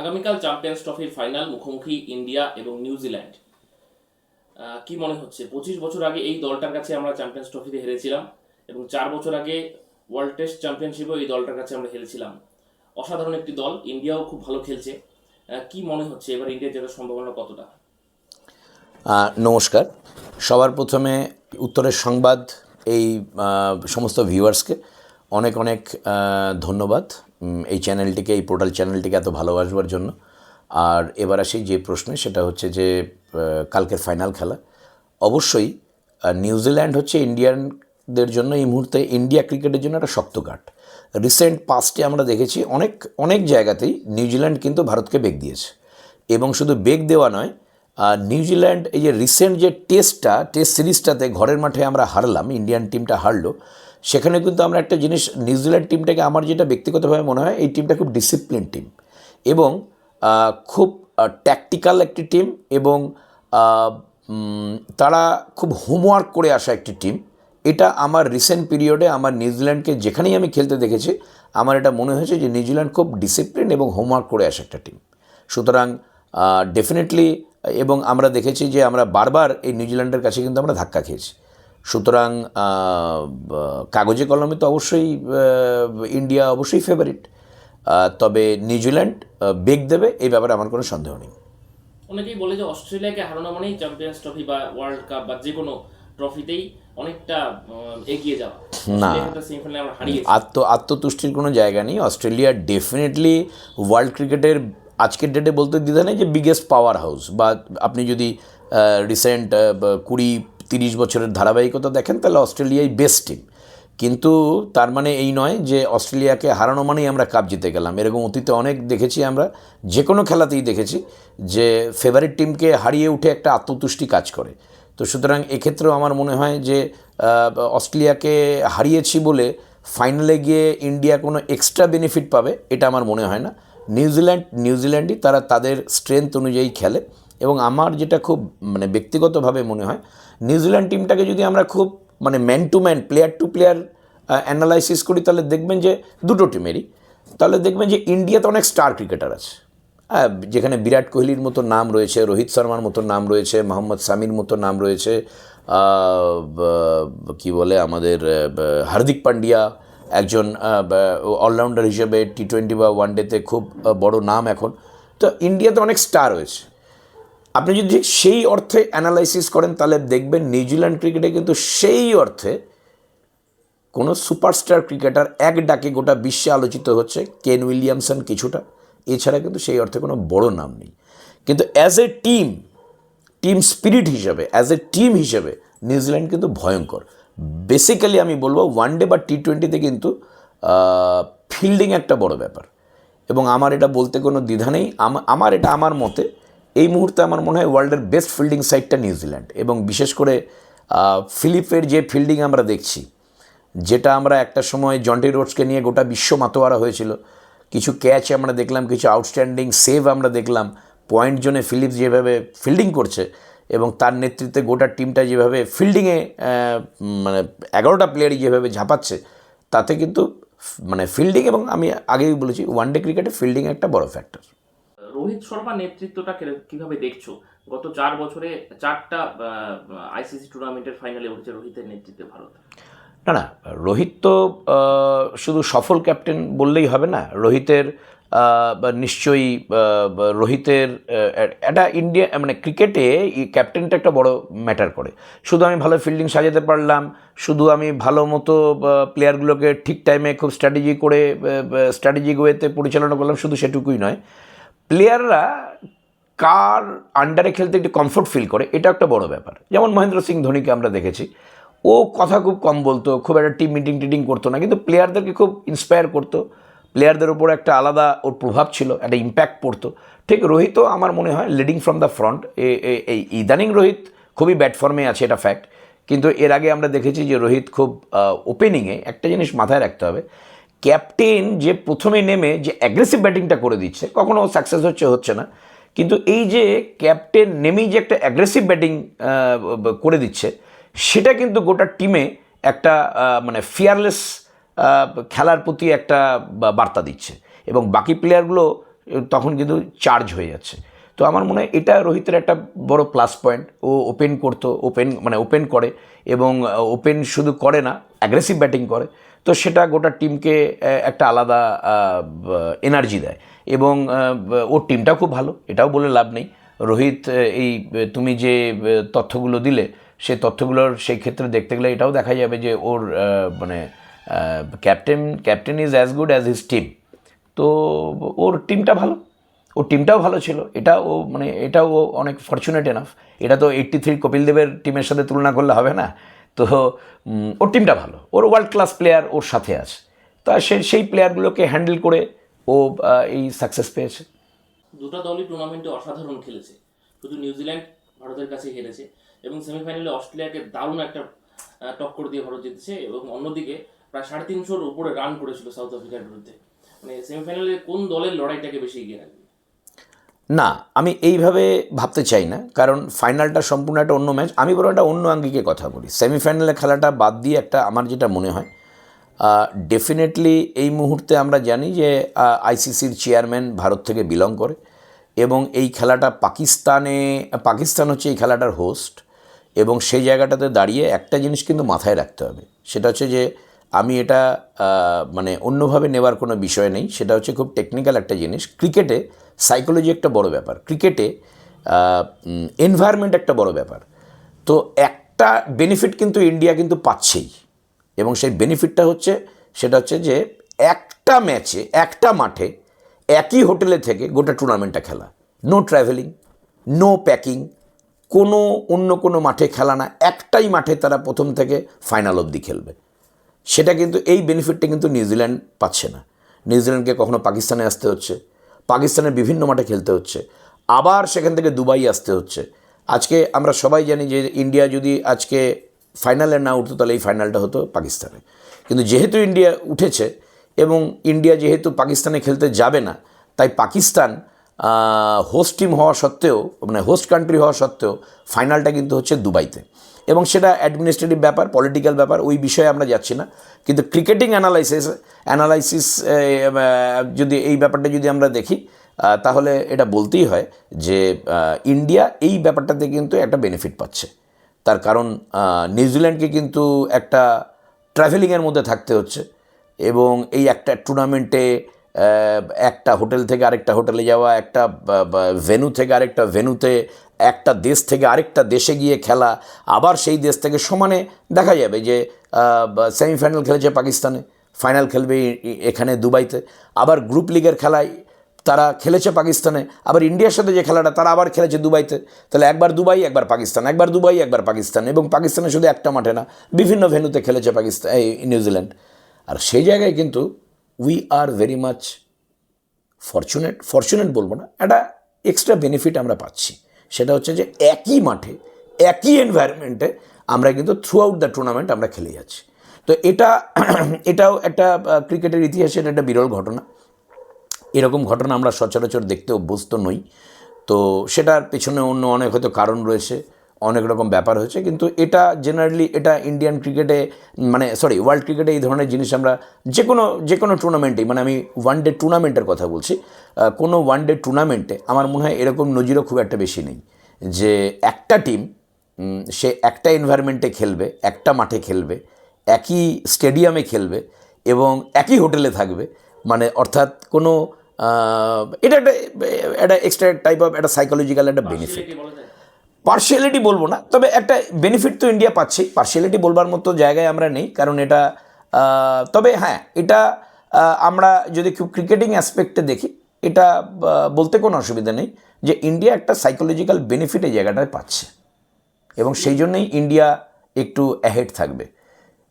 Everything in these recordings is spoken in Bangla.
আগামীকাল চ্যাম্পিয়ন্স ট্রফির ফাইনাল মুখোমুখি ইন্ডিয়া এবং নিউজিল্যান্ড কি মনে হচ্ছে? পঁচিশ বছর আগে এই দলটার কাছে আমরা চ্যাম্পিয়ন্স ট্রফিতে হেরেছিলাম এবং চার বছর আগে ওয়ার্ল্ড টেস্ট চ্যাম্পিয়নশিপেও এই দলটার কাছে আমরা হেরেছিলাম। অসাধারণ একটি দল, ইন্ডিয়াও খুব ভালো খেলছে। কি মনে হচ্ছে এবার ইন্ডিয়া জেতার সম্ভাবনা কতটা? নমস্কার। সবার প্রথমে উত্তরের সংবাদ, এই সমস্ত ভিউয়ার্সকে অনেক অনেক ধন্যবাদ। এই চ্যানেলটিকে এই পোর্টাল চ্যানেলটিকে এত ভালোবাসবার জন্য। আর এবার আসি যে প্রশ্নে, সেটা হচ্ছে যে কালকের ফাইনাল খেলা। অবশ্যই নিউজিল্যান্ড হচ্ছে ইন্ডিয়ানদের জন্য এই মুহূর্তে ইন্ডিয়া ক্রিকেটের জন্য একটা শক্ত কাঠ রিসেন্ট পাস্টে আমরা দেখেছি অনেক অনেক জায়গাতেই নিউজিল্যান্ড কিন্তু ভারতকে বেগ দিয়েছে। এবং শুধু বেগ দেওয়া নয় নিউজিল্যান্ড এই যে রিসেন্ট যে টেস্টটা টেস্ট সিরিজটাতে ঘরের মাঠে আমরা হারলাম, ইন্ডিয়ান টিমটা হারলো সেখানে কিন্তু আমরা একটা জিনিস নিউজিল্যান্ড টিমটাকে আমার যেটা ব্যক্তিগতভাবে মনে হয়, এই টিমটা খুব ডিসিপ্লিন টিম এবং খুব ট্যাকটিক্যাল একটি টিম এবং তারা খুব হোমওয়ার্ক করে আসা একটি টিম এটা আমার রিসেন্ট পিরিয়ডে আমার নিউজিল্যান্ডকে যেখানেই আমি খেলতে দেখেছি, আমার এটা মনে হয়েছে যে নিউজিল্যান্ড খুব ডিসিপ্লিন এবং হোমওয়ার্ক করে আসা একটা টিম সুতরাং ডেফিনেটলি এবং আমরা দেখেছি যে আমরা বারবার এই নিউজিল্যান্ডের কাছে কিন্তু আমরা ধাক্কা খেয়েছি। সুতরাং কাগজে কলমে তো অবশ্যই ইন্ডিয়া অবশ্যই ফেভারিট তবে নিউজিল্যান্ড বেগ দেবে এই ব্যাপারে আমার কোনো সন্দেহ নেই। অনেকেই বলে যে অস্ট্রেলিয়াকে হারানো মানেই চ্যাম্পিয়ন্স ট্রফি বা ওয়ার্ল্ড কাপ বা যে কোনো ট্রফিতেই অনেকটা এগিয়ে যাওয়া। হারিয়েছি। আত্ম আত্মতুষ্টির কোনো জায়গা নেই। অস্ট্রেলিয়া ডেফিনেটলি ওয়ার্ল্ড ক্রিকেটের আজকের ডেটে বলতে দ্বিধা নেই যে বিগেস্ট পাওয়ার হাউস বা আপনি যদি রিসেন্ট কুড়ি তিরিশ বছরের ধারাবাহিকতা দেখেন, তাহলে অস্ট্রেলিয়াই বেস্ট টিম কিন্তু তার মানে এই নয় যে অস্ট্রেলিয়াকে হারানো মানেই আমরা কাপ জিতে গেলাম। এরকম অতীতে অনেক দেখেছি আমরা যে কোনো খেলাতেই দেখেছি যে ফেভারিট টিমকে হারিয়ে উঠে একটা আত্মতুষ্টি কাজ করে। তো সুতরাং এক্ষেত্রেও আমার মনে হয় যে অস্ট্রেলিয়াকে হারিয়েছি বলে ফাইনালে গিয়ে ইন্ডিয়া কোনো এক্সট্রা বেনিফিট পাবে, এটা আমার মনে হয় না। নিউজিল্যান্ড, নিউজিল্যান্ডই তারা তাদের স্ট্রেংথ অনুযায়ী খেলে। এবং আমার যেটা খুব মানে ব্যক্তিগতভাবে মনে হয়, নিউজিল্যান্ড টিমটাকে যদি আমরা খুব মানে man to man player to player analysis করি, তাহলে দেখবেন যে দুটো টিমেরই তাহলে দেখবেন যে ইন্ডিয়াতে অনেক স্টার ক্রিকেটার আছে। যেখানে বিরাট কোহলির মতো নাম রয়েছে, রোহিত শর্মার মতো নাম রয়েছে, মোহাম্মদ সামির মতো নাম রয়েছে কি বলে আমাদের হার্দিক পান্ডিয়া, একজন অলরাউন্ডার হিসেবে টি টোয়েন্টি বা ওয়ান ডেতে খুব বড় নাম এখন। তো ইন্ডিয়াতে অনেক স্টার রয়েছে। আপনি যদি সেই অর্থে অ্যানালাইসিস করেন, তাহলে দেখবেন নিউজিল্যান্ড ক্রিকেটে কিন্তু সেই অর্থে কোনো সুপারস্টার ক্রিকেটার এক ডাকে গোটা বিশ্বে আলোচিত হচ্ছে কেন উইলিয়ামসন কিছুটা। এছাড়া কিন্তু সেই অর্থে কোনো বড় নাম নেই। কিন্তু as a team team spirit হিসেবে অ্যাজ এ টিম হিসেবে নিউজিল্যান্ড কিন্তু ভয়ঙ্কর। বেসিক্যালি আমি বলব ওয়ান ডে বা টি টোয়েন্টিতে কিন্তু ফিল্ডিং একটা বড় ব্যাপার। এবং আমার এটা বলতে কোনো দ্বিধা নেই। আমা- আমার এটা আমার মতে এই মুহূর্তে আমার মনে হয় ওয়ার্ল্ডের বেস্ট ফিল্ডিং সাইডটা নিউজিল্যান্ড এবং বিশেষ করে ফিলিপের যে ফিল্ডিং আমরা দেখছি, যেটা আমরা একটা সময় জন্টি রোডসকে নিয়ে গোটা বিশ্ব মাতোয়ারা হয়েছিল। কিছু ক্যাচ আমরা দেখলাম, কিছু আউটস্ট্যান্ডিং সেভ আমরা দেখলাম। পয়েন্ট জোনে ফিলিপস যেভাবে ফিল্ডিং করছে এবং তার নেতৃত্বে গোটা টিমটা যেভাবে ফিল্ডিংয়ে মানে এগারোটা প্লেয়ারই যেভাবে ঝাঁপাচ্ছে, তাতে কিন্তু মানে ফিল্ডিং এবং আমি আগেই বলেছি ওয়ান ডে ক্রিকেটে ফিল্ডিং একটা বড় ফ্যাক্টর রোহিত শর্মা নেতৃত্বটা কীভাবে দেখছ? গত চার বছরে চারটা আইসিসি টুর্নামেন্টের ফাইনালে উঠেছে রোহিতের নেতৃত্বে ভারত। না না, রোহিত তো শুধু সফল ক্যাপ্টেন বললেই হবে না, রোহিতের নিশ্চয়ই রোহিতের একটা ইন্ডিয়া মানে ক্রিকেটে ক্যাপ্টেনটা একটা বড় ম্যাটার করে। শুধু আমি ভালো ফিল্ডিং সাজাতে পারলাম, শুধু আমি ভালো মতো প্লেয়ারগুলোকে ঠিক টাইমে খুব স্ট্র্যাটেজি করে স্ট্র্যাটেজিক ওয়েতে পরিচালনা করলাম, শুধু সেটুকুই নয়। প্লেয়াররা কার আন্ডারে খেলতে একটু কমফোর্ট ফিল করে, এটা একটা বড় ব্যাপার। যেমন মহেন্দ্র সিং ধোনিকে আমরা দেখেছি, ও কথা খুব কম বলতো, খুব একটা টিম মিটিং টিটিং করতো না, কিন্তু প্লেয়ারদেরকে খুব ইন্সপায়ার করতো। প্লেয়ারদের ওপর একটা আলাদা ওর প্রভাব ছিল, একটা ইম্প্যাক্ট পড়তো। ঠিক রোহিতও আমার মনে হয় লিডিং ফ্রম দ্য ফ্রন্ট এই ইদানিং রোহিত খুবই ব্যাট ফর্মে আছে, এটা ফ্যাক্ট কিন্তু এর আগে আমরা দেখেছি যে রোহিত খুব ওপেনিংয়ে একটা জিনিস মাথায় রাখতে হবে ক্যাপ্টেন যে প্রথমে নেমে যে অ্যাগ্রেসিভ ব্যাটিংটা করে দিচ্ছে, কখনো সাকসেস হচ্ছে হচ্ছে না। কিন্তু এই যে ক্যাপ্টেন নেমেই যে একটা অ্যাগ্রেসিভ ব্যাটিং করে দিচ্ছে, সেটা কিন্তু গোটা টিমে একটা মানে ফিয়ারলেস খেলার প্রতি একটা বার্তা দিচ্ছে। এবং বাকি প্লেয়ারগুলো তখন কিন্তু চার্জ হয়ে যাচ্ছে। তো আমার মনে হয় এটা রোহিতের একটা বড় প্লাস পয়েন্ট ও ওপেন করতো ওপেন মানে ওপেন করে এবং ওপেন শুধু করে না অ্যাগ্রেসিভ ব্যাটিং করে। তো সেটা গোটা টিমকে একটা আলাদা এনার্জি দেয়। এবং ওর টিমটাও খুব ভালো, এটাও বলে লাভ নেই। রোহিত এই তুমি যে তথ্যগুলো দিলে, সেই তথ্যগুলোর সেই ক্ষেত্রে দেখতে গেলে এটাও দেখা যাবে যে ওর মানে captain captain is as good as his team তো ওর টিমটা ভালো, ওর টিমটাও ভালো ছিল। এটা ও মানে এটাও অনেক ফর্চুনেট এনাফ এটা তো এইট্টি থ্রি কপিল দেবের টিমের সাথে তুলনা করলে হবে না। তো ওর টিমটা ভালো। ওর ওয়ার্ল্ড ক্লাস প্লেয়ার ওর সাথে আছে। তা সে, সেই প্লেয়ারগুলোকে হ্যান্ডেল করে ও এই সাকসেস পেয়েছে। দুটো দলই টুর্নামেন্টে অসাধারণ খেলেছে। শুধু নিউজিল্যান্ড ভারতের কাছে হেরেছে এবং সেমিফাইনালে অস্ট্রেলিয়াকে দারুণ একটা টক্কর দিয়ে ভারত জিতেছে এবং অন্যদিকে প্রায় সাড়ে তিনশোর উপরে রান করেছিল সাউথ আফ্রিকার বিরুদ্ধে। মানে সেমিফাইনালে কোন দলের লড়াইটাকে বেশি এগিয়ে রাখবে? না, আমি এইভাবে ভাবতে চাই না, কারণ ফাইনালটা সম্পূর্ণ একটা অন্য ম্যাচ। আমি বরং একটা অন্য আঙ্গিকে কথা বলি। সেমিফাইনালে খেলাটা বাদ দিয়ে একটা আমার যেটা মনে হয় ডেফিনেটলি এই মুহূর্তে আমরা জানি যে আইসিসির চেয়ারম্যান ভারত থেকে বিলং করে এবং এই খেলাটা পাকিস্তানে, পাকিস্তান হচ্ছে এই খেলাটার হোস্ট এবং সেই জায়গাটাতে দাঁড়িয়ে একটা জিনিস কিন্তু মাথায় রাখতে হবে। সেটা হচ্ছে যে আমি এটা মানে অন্যভাবে নেওয়ার কোনো বিষয় নেই। সেটা হচ্ছে খুব টেকনিক্যাল একটা জিনিস। ক্রিকেটে সাইকোলজি একটা বড় ব্যাপার। ক্রিকেটে এনভায়রনমেন্ট একটা বড় ব্যাপার। তো একটা বেনিফিট কিন্তু ইন্ডিয়া কিন্তু পাচ্ছেই। এবং সেই বেনিফিটটা হচ্ছে, সেটা হচ্ছে যে একটা ম্যাচে একটা মাঠে একই হোটেলে থেকে গোটা টুর্নামেন্টটা খেলা। নো ট্রাভেলিং নো প্যাকিং কোনো অন্য কোনো মাঠে খেলা না। একটাই মাঠে তারা প্রথম থেকে ফাইনাল অবধি খেলবে। সেটা কিন্তু এই বেনিফিটটা কিন্তু নিউজিল্যান্ড পাচ্ছে না। নিউজিল্যান্ডকে কখনো পাকিস্তানে আসতে হচ্ছে পাকিস্তানের বিভিন্ন মাঠে খেলতে হচ্ছে, আবার সেখান থেকে দুবাই আসতে হচ্ছে। আজকে আমরা সবাই জানি যে ইন্ডিয়া যদি আজকে ফাইনালে না উঠতো, তাহলে এই ফাইনালটা হতো পাকিস্তানে কিন্তু যেহেতু ইন্ডিয়া উঠেছে এবং ইন্ডিয়া যেহেতু পাকিস্তানে খেলতে যাবে না, তাই পাকিস্তান হোস্ট টিম হওয়া সত্ত্বেও মানে হোস্ট কান্ট্রি হওয়া সত্ত্বেও ফাইনালটা কিন্তু হচ্ছে দুবাইতে এবং সেটা অ্যাডমিনিস্ট্রেটিভ ব্যাপার পলিটিক্যাল ব্যাপার, ওই বিষয়ে আমরা যাচ্ছি না। কিন্তু ক্রিকেটিং অ্যানালাইসিস অ্যানালাইসিস যদি এই ব্যাপারটা যদি আমরা দেখি তাহলে এটা বলতেই হয় যে ইন্ডিয়া এই ব্যাপারটাতে কিন্তু একটা বেনিফিট পাচ্ছে। তার কারণ নিউজিল্যান্ডকে কিন্তু একটা ট্রাভেলিংয়ের মধ্যে থাকতে হচ্ছে এবং এই একটা টুর্নামেন্টে একটা হোটেল থেকে আরেকটা হোটেলে যাওয়া, একটা ভেনু থেকে আরেকটা ভেনুতে একটা দেশ থেকে আরেকটা দেশে গিয়ে খেলা, আবার সেই দেশ থেকে সমানে দেখা যাবে যে সেমিফাইনাল খেলেছে পাকিস্তানে, ফাইনাল খেলবে এখানে দুবাইতে, আবার গ্রুপ লিগের খেলায় তারা খেলেছে পাকিস্তানে, আবার ইন্ডিয়ার সাথে যে খেলাটা তারা আবার খেলেছে দুবাইতে, তাহলে একবার দুবাই, একবার পাকিস্তান, একবার দুবাই, একবার পাকিস্তান, এবং পাকিস্তানে শুধু একটা মাঠে না, বিভিন্ন ভেন্যুতে খেলেছে পাকিস্তান এই নিউজিল্যান্ড। আর সেই জায়গায় কিন্তু we are very much fortunate fortunate বলব না, একটা এক্সট্রা বেনিফিট আমরা পাচ্ছি। সেটা হচ্ছে যে একই মাঠে, একই এনভায়রনমেন্টে আমরা কিন্তু থ্রু আউট দ্য টুর্নামেন্ট আমরা খেলে যাচ্ছি। তো এটা, এটাও একটা ক্রিকেটের ইতিহাসে এটা একটা বিরল ঘটনা। এরকম ঘটনা আমরা সচরাচর দেখতে অভ্যস্ত নই। তো সেটার পেছনে অন্য অনেক হয়তো কারণ রয়েছে। অনেক রকম ব্যাপার হয়েছে কিন্তু এটা জেনারেলি এটা ইন্ডিয়ান ক্রিকেটে মানে সরি ওয়ার্ল্ড ক্রিকেটে এই ধরনের জিনিস আমরা যে কোনো যে কোনো টুর্নামেন্টেই মানে আমি ওয়ান ডে টুর্নামেন্টের কথা বলছি কোনো ওয়ান ডে টুর্নামেন্টে আমার মনে হয় এরকম নজিরও খুব একটা বেশি নেই যে একটা টিম সে একটা এনভায়রনমেন্টে খেলবে একটা মাঠে খেলবে একই স্টেডিয়ামে খেলবে এবং একই হোটেলে থাকবে মানে অর্থাৎ কোনো এটা একটা একটা এক্সট্রা টাইপ অফ একটা সাইকোলজিক্যাল একটা বেনিফিট পার্সিয়ালিটি বলব না, তবে একটা বেনিফিট তো ইন্ডিয়া পাচ্ছেই। পার্সিয়ালিটি বলবার মতো জায়গায় আমরা নেই, কারণ এটা তবে হ্যাঁ এটা আমরা যদি ক্রিকেটিং অ্যাসপেক্টে দেখি, এটা বলতে কোনো অসুবিধা নেই যে ইন্ডিয়া একটা সাইকোলজিক্যাল বেনিফিট এই জায়গাটায় পাচ্ছে। এবং সেই জন্যই ইন্ডিয়া একটু অ্যাহেড থাকবে।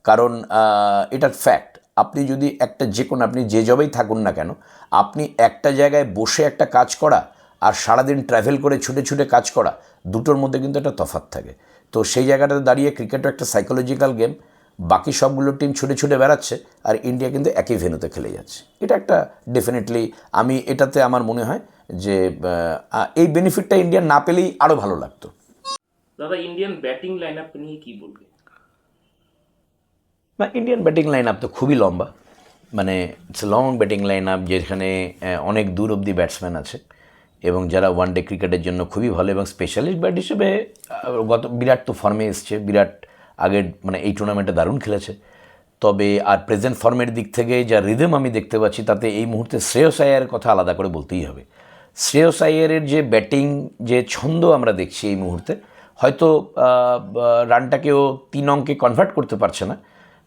কারণ এটার ফ্যাক্ট আপনি যদি একটা যে কোনো, আপনি যে জবেই থাকুন না কেন, আপনি একটা জায়গায় বসে একটা কাজ করা আর সারাদিন ট্রাভেল করে ছুটে ছুটে কাজ করা দুটোর মধ্যে কিন্তু একটা তফাৎ থাকে। তো সেই জায়গাটাতে দাঁড়িয়ে ক্রিকেটও একটা সাইকোলজিক্যাল গেম বাকি সবগুলো টিম ছুটে ছুটে বেড়াচ্ছে আর ইন্ডিয়া কিন্তু একই ভেন্যুতে খেলে যাচ্ছে। এটা একটা ডেফিনেটলি আমি এটাতে আমার মনে হয় যে এই বেনিফিটটা ইন্ডিয়া না পেলেই আরও ভালো লাগতো। দাদা ইন্ডিয়ান ব্যাটিং লাইন আপ নিয়ে কি বলবে না ইন্ডিয়ান ব্যাটিং লাইন আপ তো খুবই লম্বা। মানে it's long batting line up যেখানে অনেক দূর অবধি ব্যাটসম্যান আছে। এবং যারা ওয়ান ডে ক্রিকেটের জন্য খুবই ভালো এবং স্পেশালিস্ট ব্যাট হিসেবে গত বিরাট তো ফর্মে এসছে, বিরাট আগের মানে এই টুর্নামেন্টে দারুণ খেলেছে। তবে আর প্রেজেন্ট ফর্মের দিক থেকে যা রিদম আমি দেখতে পাচ্ছি, তাতে এই মুহূর্তে শ্রেয়স আয়ারের কথা আলাদা করে বলতেই হবে। শ্রেয়স আয়ারের যে ব্যাটিং যে ছন্দ আমরা দেখছি এই মুহূর্তে, হয়তো রানটাকেও তিন অঙ্কে কনভার্ট করতে পারছে না,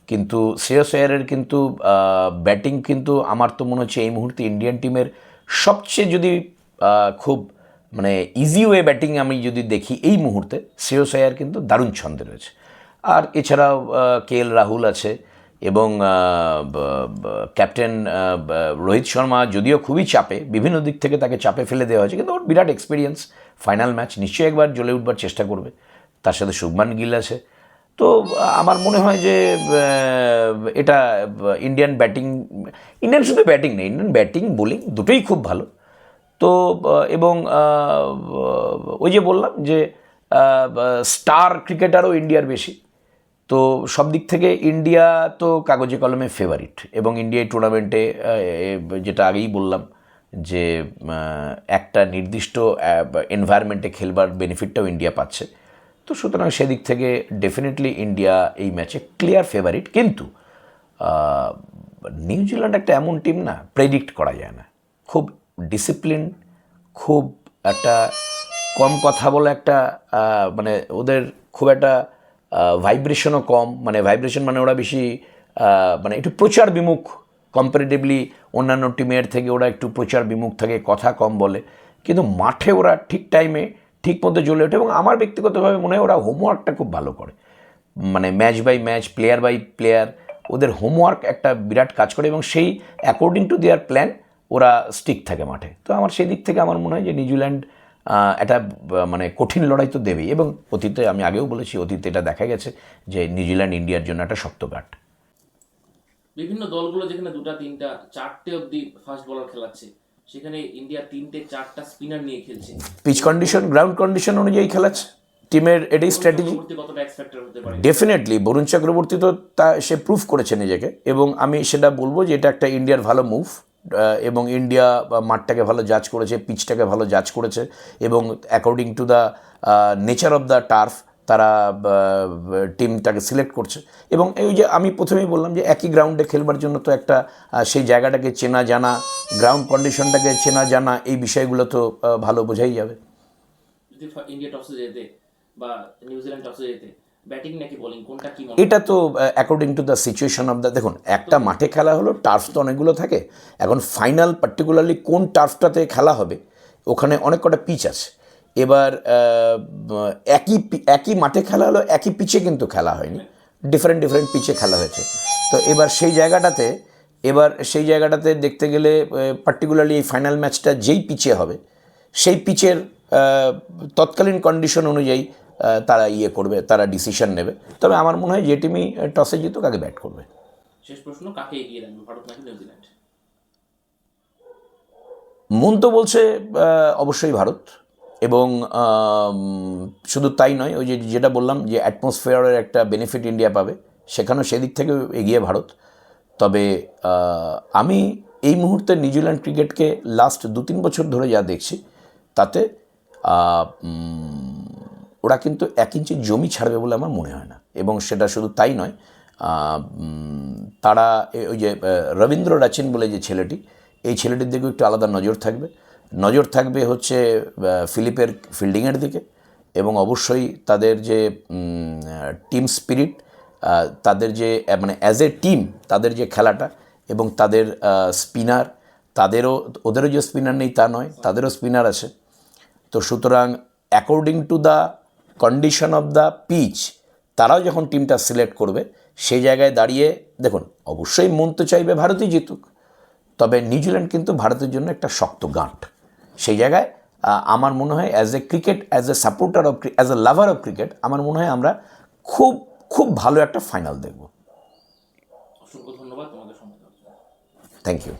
কিন্তু শ্রেয়স আয়ারের কিন্তু ব্যাটিং কিন্তু আমার তো মনে হচ্ছে এই মুহূর্তে ইন্ডিয়ান টিমের সবচেয়ে যদি খুব মানে ইজি ওয়ে ব্যাটিং আমি যদি দেখি এই মুহূর্তে, শ্রেয়স আয়ার কিন্তু দারুণ ছন্দে রয়েছে। আর এছাড়াও কে এল রাহুল আছে এবং ক্যাপ্টেন রোহিত শর্মা যদিও খুবই চাপে, বিভিন্ন দিক থেকে তাকে চাপে ফেলে দেওয়া হয়েছে, কিন্তু ওর বিরাট এক্সপিরিয়েন্স ফাইনাল ম্যাচ নিশ্চয়ই একবার জ্বলে উঠবার চেষ্টা করবে। তার সাথে শুভমান গিল আছে। তো, আমার মনে হয় যে এটা ইন্ডিয়ান ব্যাটিং ইন্ডিয়ান শুধু ব্যাটিং নেই ইন্ডিয়ান ব্যাটিং বোলিং দুটোই খুব ভালো। তো এবং ওই যে বললাম যে স্টার ক্রিকেটারও ইন্ডিয়ার বেশি। তো সব দিক থেকে ইন্ডিয়া তো কাগজে কলমে ফেভারিট এবং ইন্ডিয়া এই টুর্নামেন্টে যেটা আগেই বললাম যে একটা নির্দিষ্ট এনভায়রনমেন্টে খেলবার বেনিফিটটাও ইন্ডিয়া পাচ্ছে। তো সুতরাং সেদিক থেকে ডেফিনেটলি ইন্ডিয়া এই ম্যাচে ক্লিয়ার ফেভারিট কিন্তু নিউজিল্যান্ড একটা এমন টিম না প্রেডিক্ট করা যায় না। খুব ডিসিপ্লিন খুব একটা কম কথা বলে একটা মানে ওদের খুব একটা ভাইব্রেশনও কম। মানে ভাইব্রেশন মানে ওরা বেশি মানে একটু প্রচার বিমুখ। কম্পারেটিভলি অন্যান্য টিমের থেকে ওরা একটু প্রচার বিমুখ থাকে, কথা কম বলে। কিন্তু মাঠে ওরা ঠিক টাইমে ঠিক মতো জ্বলে ওঠে এবং আমার ব্যক্তিগতভাবে মনে হয় ওরা হোমওয়ার্কটা খুব ভালো করে। মানে match by match player by player ওদের হোমওয়ার্ক একটা বিরাট কাজ করে এবং সেই অ্যাকর্ডিং টু দেয়ার প্ল্যান ওরা স্টিক থাকে মাঠে। তো আমার সেই দিক থেকে আমার মনে হয় যে নিউজিল্যান্ড একটা মানে কঠিন লড়াই তো দেবেই। এবং অতীতে আমি আগেও বলেছি অতীতে এটা দেখা গেছে যে নিউজিল্যান্ড ইন্ডিয়ার জন্য একটা শক্ত গাঁট। বিভিন্ন দলগুলো যেখানে দুটা তিনটা চারটে অবধি ফাস্ট বলার খেলাচ্ছে সেখানে ইন্ডিয়া তিনটে চারটা স্পিনার নিয়ে খেলছে। পিচ কন্ডিশন গ্রাউন্ড কন্ডিশন অনুযায়ী খেলাচ্ছে। টিমের এটাই স্ট্র্যাটেজি ডেফিনেটলি বরুণ চক্রবর্তী তো তা সে প্রুফ করেছে নিজেকে। এবং আমি সেটা বলব যে এটা একটা ইন্ডিয়ার ভালো মুভ এবং ইন্ডিয়া মাঠটাকে ভালো জাজ করেছে পিচটাকে ভালো জাজ করেছে এবং according to the nature of the turf তারা টিমটাকে সিলেক্ট করছে। এবং এই যে আমি প্রথমেই বললাম যে একই গ্রাউন্ডে খেলবার জন্য তো একটা সেই জায়গাটাকে চেনা জানা গ্রাউন্ড কন্ডিশনটাকে চেনা জানা, এই বিষয়গুলো তো ভালো বোঝাই যাবে। ইন্ডিয়া টসে যেতে বা নিউজিল্যান্ড টসে যেতে ব্যাটিং নাকি বোলিং? কোনটা কি এটা তো according to the situation of the দেখুন একটা মাঠে খেলা হলো টার্ফ তো অনেকগুলো থাকে। এখন ফাইনাল পার্টিকুলারলি কোন টার্ফটাতে খেলা হবে ওখানে অনেক কটা পিচ আছে। এবার একই একই মাঠে খেলা হলো একই পিচে কিন্তু খেলা হয়নি। ডিফারেন্ট ডিফারেন্ট পিচে খেলা হয়েছে। তো এবার সেই জায়গাটাতে এবার সেই জায়গাটাতে দেখতে গেলে পার্টিকুলারলি এই ফাইনাল ম্যাচটা যেই পিচে হবে সেই পিচের তৎকালীন কন্ডিশন অনুযায়ী তারা ইয়ে করবে তারা ডিসিশন নেবে। তবে আমার মনে হয় যে টিমই টসে জিতুক আগে ব্যাট করবে। শেষ প্রশ্ন কাকে এগিয়ে রাখবে ভারত নাকি নিউজিল্যান্ড? মন তো বলছে অবশ্যই ভারত। এবং শুধু তাই নয় ওই যে যেটা বললাম যে অ্যাটমসফিয়ারের একটা বেনিফিট ইন্ডিয়া পাবে সেখানেও সেদিক থেকে এগিয়ে ভারত। তবে আমি এই মুহূর্তে নিউজিল্যান্ড ক্রিকেটকে লাস্ট দু তিন বছর ধরে যা দেখছি তাতে ওরা কিন্তু এক ইঞ্চি জমি ছাড়বে বলে আমার মনে হয় না। এবং সেটা শুধু তাই নয় তারা ওই যে রবীন্দ্র রাচিন বলে যে ছেলেটি, এই ছেলেটির দিকেও একটু আলাদা নজর থাকবে। নজর থাকবে হচ্ছে ফিলিপের ফিল্ডিংয়ের দিকে এবং অবশ্যই তাদের যে টিম স্পিরিট তাদের যে মানে অ্যাজ এ টিম তাদের যে খেলাটা এবং তাদের স্পিনার, তাদেরও, ওদেরও যে স্পিনার নেই তা নয়, তাদেরও স্পিনার আছে। তো সুতরাং according to the condition of the pitch তারাও যখন টিমটা সিলেক্ট করবে সেই জায়গায় দাঁড়িয়ে দেখুন অবশ্যই মন তো চাইবে ভারতই জিতুক তবে নিউজিল্যান্ড কিন্তু ভারতের জন্য একটা শক্ত গাঁট। সেই জায়গায় আমার মনে হয় as a cricket as a supporter of as a lover of cricket আমার মনে হয় আমরা খুব খুব ভালো একটা ফাইনাল দেখব। অসংখ্য ধন্যবাদ তোমাদের থ্যাংক ইউ